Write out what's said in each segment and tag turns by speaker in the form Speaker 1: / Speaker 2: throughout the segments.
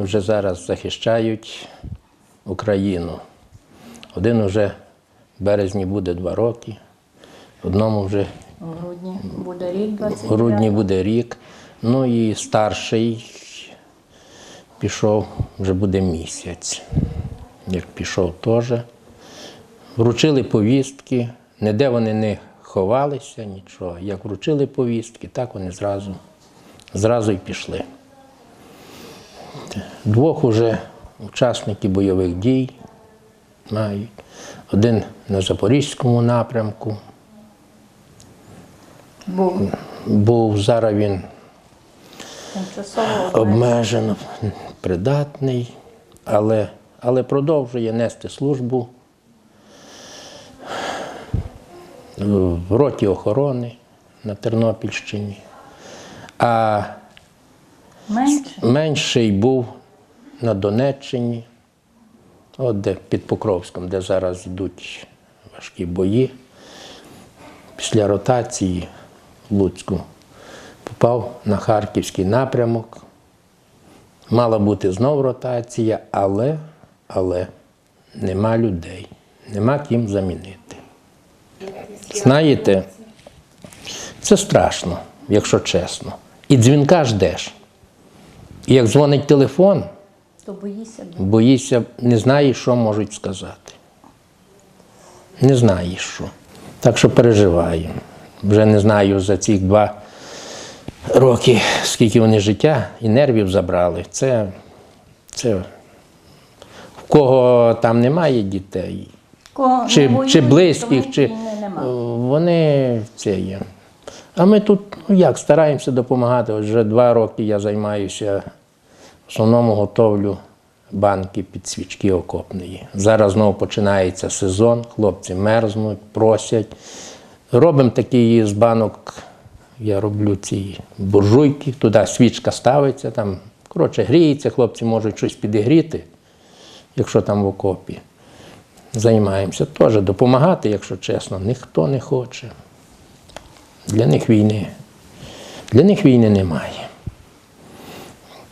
Speaker 1: вони вже зараз захищають Україну. Один уже в березні буде два роки, одному вже
Speaker 2: У грудні буде рік
Speaker 1: в
Speaker 2: 29.
Speaker 1: грудні буде рік. Ну і старший пішов, вже буде місяць. Як пішов теж. Вручили повістки, ніде вони не ховалися, нічого. Як вручили повістки, так вони зразу, зразу й пішли. Двох уже учасників бойових дій мають. Один на Запорізькому напрямку,
Speaker 2: Був
Speaker 1: був зараз він
Speaker 2: тимчасово
Speaker 1: обмежено придатний, але, але продовжує нести службу в роті охорони на Тернопільщині. А
Speaker 2: менше.
Speaker 1: менший був на Донеччині, от де під Покровськом, де зараз йдуть важкі бої. Після ротації в Луцьку попав на харківський напрямок. Мала бути знов ротація, але, але нема людей, нема ким замінити. Знаєте, це страшно, якщо чесно. І дзвінка ждеш. І як дзвонить телефон,
Speaker 2: То боїся.
Speaker 1: боїшся, не знаєш, що можуть сказати. Не знаєш що. Так що переживаю. Вже не знаю за ці два роки, скільки вони життя і нервів забрали. Це, це в кого там немає дітей,
Speaker 2: Кого
Speaker 1: чи, чи близьких, чи вони це є. А ми тут ну як стараємося допомагати. Ось Вже два роки я займаюся, в основному готовлю банки під свічки окопної. Зараз знову починається сезон, хлопці мерзнуть, просять. Робимо такі з банок, я роблю ці буржуйки, туди свічка ставиться, там, коротше, гріється, хлопці можуть щось підігріти, якщо там в окопі. Займаємося теж допомагати, якщо чесно, ніхто не хоче. Для них війни. Для них війни немає.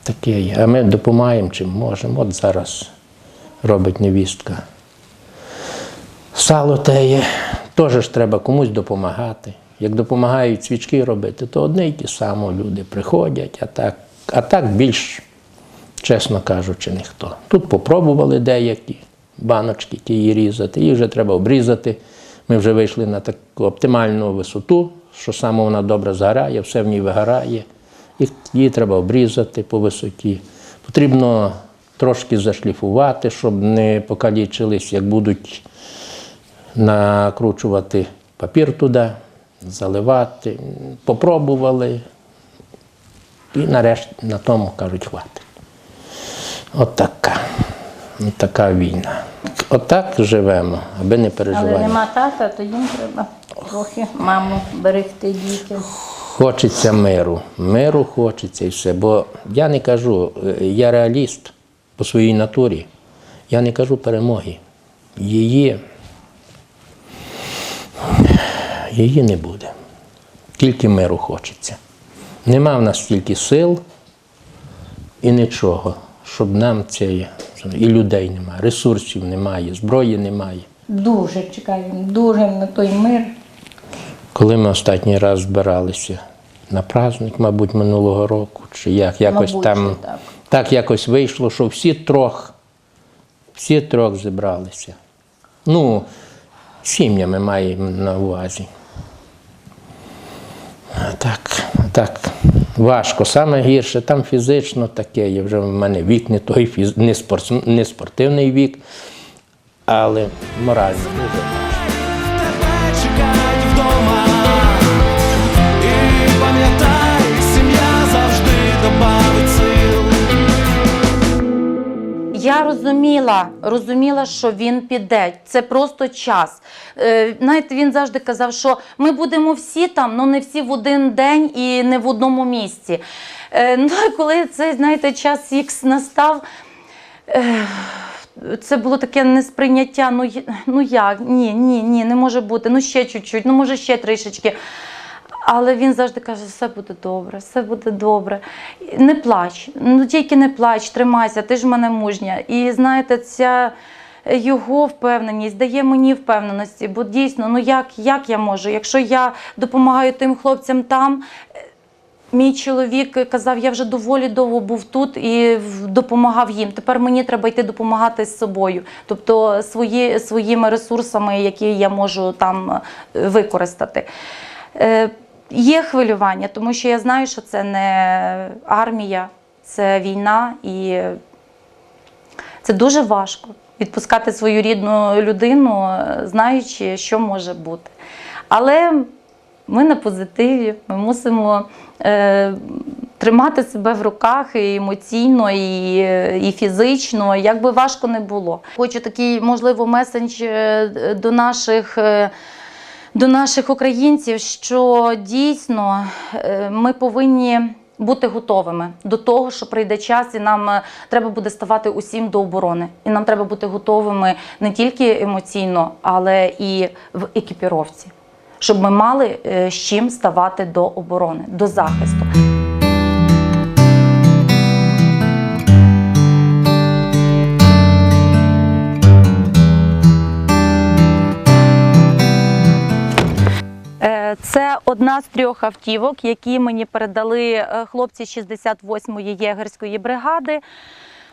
Speaker 1: Таке є. А ми допомагаємо чим можемо. От зараз робить невістка. Сало теє, теж ж треба комусь допомагати. Як допомагають свічки робити, то одне й ті самі люди приходять, а так, а так більш, чесно кажучи, ніхто. Тут попробували деякі баночки ті різати, їх вже треба обрізати. Ми вже вийшли на таку оптимальну висоту, що саме вона добре згорає, все в ній вигорає. І її треба обрізати по висоті. Потрібно трошки зашліфувати, щоб не покалічились, як будуть накручувати папір туди, заливати. Попробували. І нарешті на тому кажуть, хватить. От така. От така війна. Отак живемо, аби не
Speaker 2: Але
Speaker 1: переживати.
Speaker 2: нема тата, то їм треба трохи маму берегти дітям.
Speaker 1: Хочеться миру. Миру хочеться і все. Бо я не кажу, е, я реаліст по своїй натурі. Я не кажу перемоги. Її, її не буде. Тільки миру хочеться. Нема в нас стільки сил і нічого, щоб нам це є. І людей немає, ресурсів немає, зброї немає.
Speaker 2: Дуже чекаємо, дуже на той мир.
Speaker 1: Коли ми останній раз збиралися на праздник, мабуть, минулого року, чи як, якось
Speaker 2: Мабуть,
Speaker 1: там
Speaker 2: так.
Speaker 1: так якось вийшло, що всі трьох, всі трьох зібралися. Ну, сім'ями маємо на увазі. Так, так. Важко. Саме гірше, там фізично таке є. Вже в мене вік не той, фіз... не, спорт... не спортивний вік, але морально
Speaker 3: добавить сил.
Speaker 4: Я розуміла, розуміла, що він піде. Це просто час. Е, знаєте, він завжди казав, що ми будемо всі там, але не всі в один день і не в одному місці. Е, ну, коли цей, знаєте, час Х настав. Е, це було таке несприйняття. Ну, ну як? Ні, ні, ні, не може бути. Ну ще чуть-чуть, ну може ще трішечки. Але він завжди каже, все буде добре, все буде добре. Не плач, ну тільки не плач, тримайся, ти ж в мене мужня. І знаєте, ця його впевненість дає мені впевненості, бо дійсно, ну як, як я можу? Якщо я допомагаю тим хлопцям там, Мій чоловік казав, я вже доволі довго був тут і допомагав їм. Тепер мені треба йти допомагати з собою, тобто свої, своїми ресурсами, які я можу там е, використати. Е, є хвилювання, тому що я знаю, що це не армія, це війна, і це дуже важко відпускати свою рідну людину, е, знаючи, що може бути. Але ми на позитиві, ми мусимо е, тримати себе в руках і емоційно, і, е, і фізично, як би важко не було. Хочу такий, можливо, месендж е, до наших. До наших українців, що дійсно е, ми повинні бути готовими до того, що прийде час, і нам е, треба буде ставати усім до оборони. І нам треба бути готовими не тільки емоційно, але і в екіпіровці щоб ми мали е, з чим ставати до оборони, до захисту. Це одна з трьох автівок, які мені передали е, хлопці 68-ї єгерської бригади.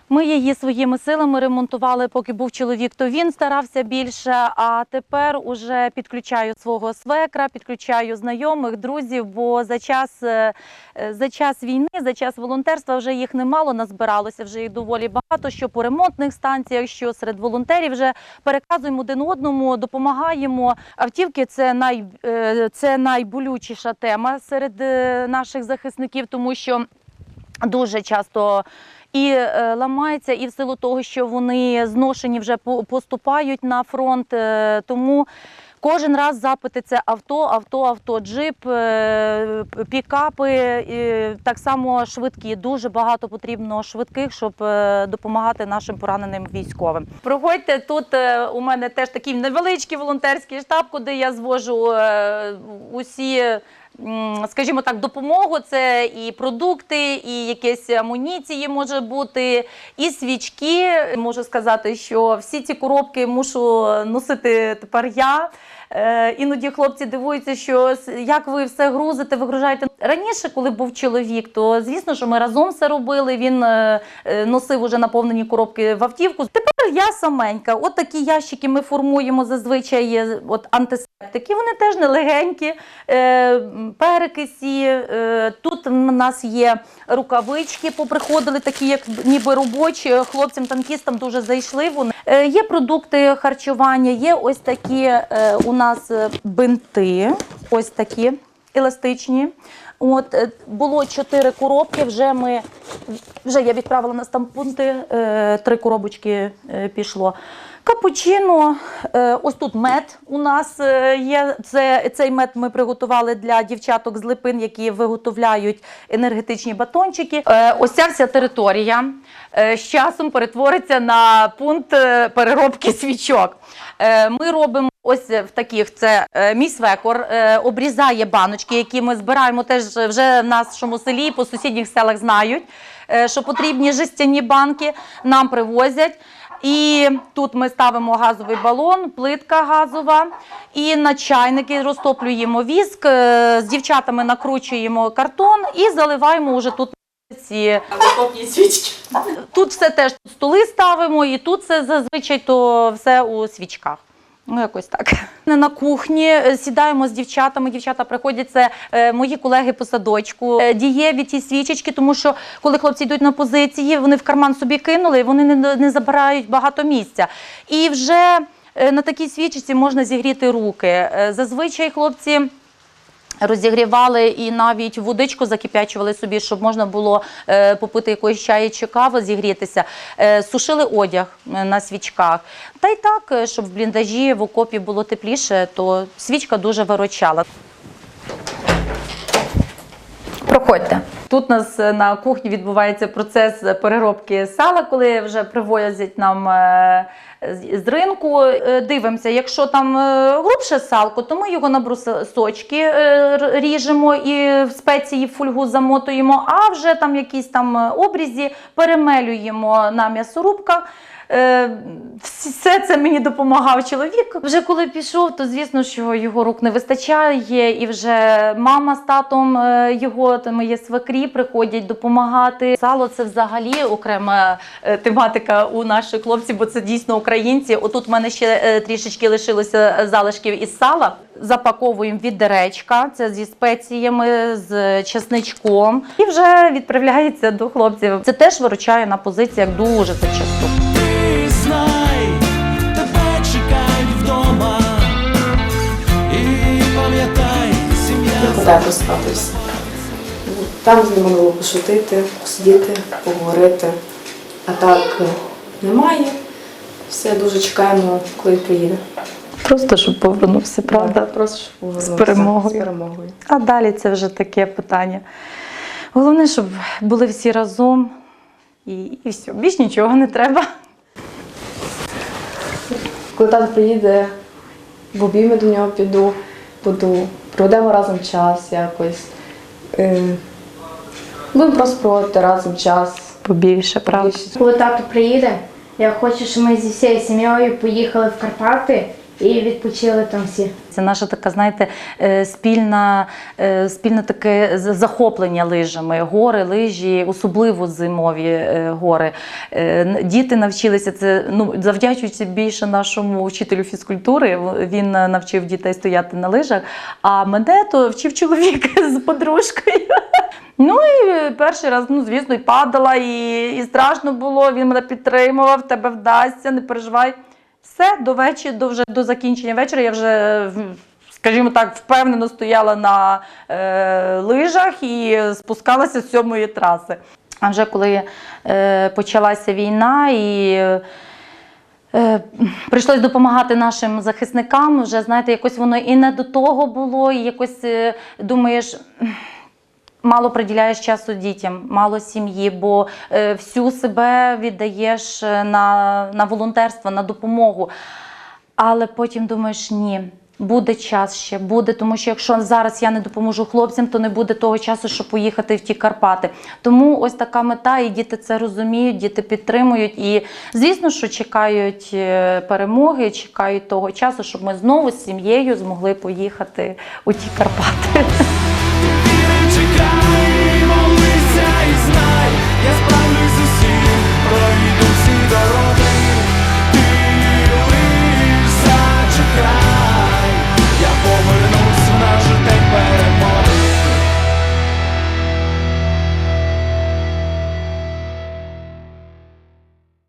Speaker 4: Ми її своїми силами ремонтували, поки був чоловік, то він старався більше. А тепер уже підключаю свого свекра, підключаю знайомих, друзів. Бо за час, е, е, за час війни, за час волонтерства вже їх немало назбиралося. Вже їх доволі багато. Що по ремонтних станціях, що серед волонтерів вже переказуємо один одному, допомагаємо. Автівки це най е, це найболючіша тема серед наших захисників, тому що дуже часто і е, ламається, і в силу того, що вони зношені вже поступають на фронт. е, Тому кожен раз запити це авто, авто, авто, джип, е, пікапи, так само швидкі. Дуже багато потрібно швидких, щоб допомагати нашим пораненим військовим. Проходьте тут. У мене теж такий невеличкий волонтерський штаб, куди я звожу усі скажімо так, допомогу. Це і продукти, і якісь амуніції може бути, і свічки. Можу сказати, що всі ці коробки мушу носити тепер я. Е, Іноді хлопці дивуються, що як ви все грузите, вигружаєте. Раніше, коли був чоловік, то звісно, що ми разом все робили. Він е, е, носив уже наповнені коробки в автівку. Тепер я саменька. От такі ящики ми формуємо зазвичай. е, От антисептики. Вони теж нелегенькі, перекисі. Тут в нас є рукавички, поприходили такі, як ніби робочі. Хлопцям-танкістам дуже зайшли. Вони є продукти харчування, є ось такі у нас бинти, ось такі еластичні. От е, було чотири коробки. Вже ми вже я відправила на стампунти, е, три коробочки е, пішло. Капучино, ось тут мед у нас є. Це, цей мед ми приготували для дівчаток з Липин, які виготовляють енергетичні батончики. Ось ця вся територія з часом перетвориться на пункт переробки свічок. Ми робимо ось в таких. Це е, мій свекор е, обрізає баночки, які ми збираємо теж вже в нашому селі, по сусідніх селах знають, е, що потрібні жестяні банки. Нам привозять. І тут ми ставимо газовий балон, плитка газова, і на чайники розтоплюємо віск, е, з дівчатами накручуємо картон і заливаємо вже тут ці свічки. Тут все теж столи ставимо, і тут це зазвичай то все у свічках. Ну, якось так. На кухні е, сідаємо з дівчатами. Дівчата приходять, це е, мої колеги по садочку. Е, Дієві ті свічечки, тому що коли хлопці йдуть на позиції, вони в карман собі кинули, і вони не, не забирають багато місця. І вже на такій свічці можна зігріти руки. Зазвичай хлопці. Розігрівали і навіть водичку закип'ячували собі, щоб можна було е, попити якоїсь чаю чи кави, зігрітися. Е, сушили одяг е, на свічках. Та й так, щоб в бліндажі в окопі було тепліше, то свічка дуже виручала. Проходьте. Тут у нас на кухні відбувається процес переробки сала, коли вже привозять нам з- ринку. Е, Дивимося, якщо там е, грубше салко, то ми його на брусочки е, ріжемо і в спеції в фольгу замотуємо, а вже там якісь там обрізі перемелюємо на м'ясорубках. Е, Все це мені допомагав чоловік. Вже коли пішов, то звісно, що його рук не вистачає, і вже мама з татом е, його там є свекрі, приходять допомагати. Сало це взагалі окрема е, тематика у наших хлопців, бо це дійсно українці. Отут в мене ще трішечки лишилося залишків із сала. Запаковуємо відеречка, це зі спеціями, з чесничком, і вже відправляється до хлопців. Це теж виручає на позиціях дуже зачасту.
Speaker 3: Сім'я
Speaker 5: Куди. Там з ними було пошутити, посидіти, поговорити. А так е, немає. Все дуже чекаємо, коли приїде.
Speaker 4: Просто щоб повернувся, правда?
Speaker 5: Так, Просто щоб повернутися
Speaker 4: З перемогою.
Speaker 5: З перемогою.
Speaker 4: А далі це вже таке питання. Головне, щоб були всі разом і, і все. Більш нічого не треба.
Speaker 5: Коли тато приїде, в обійми до нього піду, буду, проведемо разом час якось. Е, Будемо просто проводити разом час.
Speaker 4: Побільше, правда.
Speaker 6: Коли тато приїде, я хочу, щоб ми зі всією сім'єю поїхали в Карпати і відпочили там всі.
Speaker 4: Це наша така, знаєте, е, спільна, е, спільне таке захоплення лижами. Гори, лижі, особливо зимові е, гори. Діти навчилися це, ну, завдячуючи більше нашому вчителю фізкультури. Він навчив дітей стояти на лижах, а мене то вчив чоловік з подружкою. Ну і перший раз, ну звісно, і падала, і, і страшно було. Він мене підтримував, тебе вдасться, не переживай. Все, до вечора, до, вже, до закінчення вечора я вже, скажімо так, впевнено стояла на е, лижах і спускалася з сьомої траси. А вже коли е, почалася війна і. Е, Прийшлось допомагати нашим захисникам. Вже знаєте, якось воно і не до того було, і якось е, думаєш. Мало приділяєш часу дітям, мало сім'ї, бо е, всю себе віддаєш е, на, на волонтерство, на допомогу. Але потім думаєш, ні, буде час ще, буде, тому що якщо зараз я не допоможу хлопцям, то не буде того часу, щоб поїхати в ті Карпати. Тому ось така мета, і діти це розуміють, діти підтримують. І звісно, що чекають е, перемоги, чекають того часу, щоб ми знову з сім'єю змогли поїхати у ті Карпати.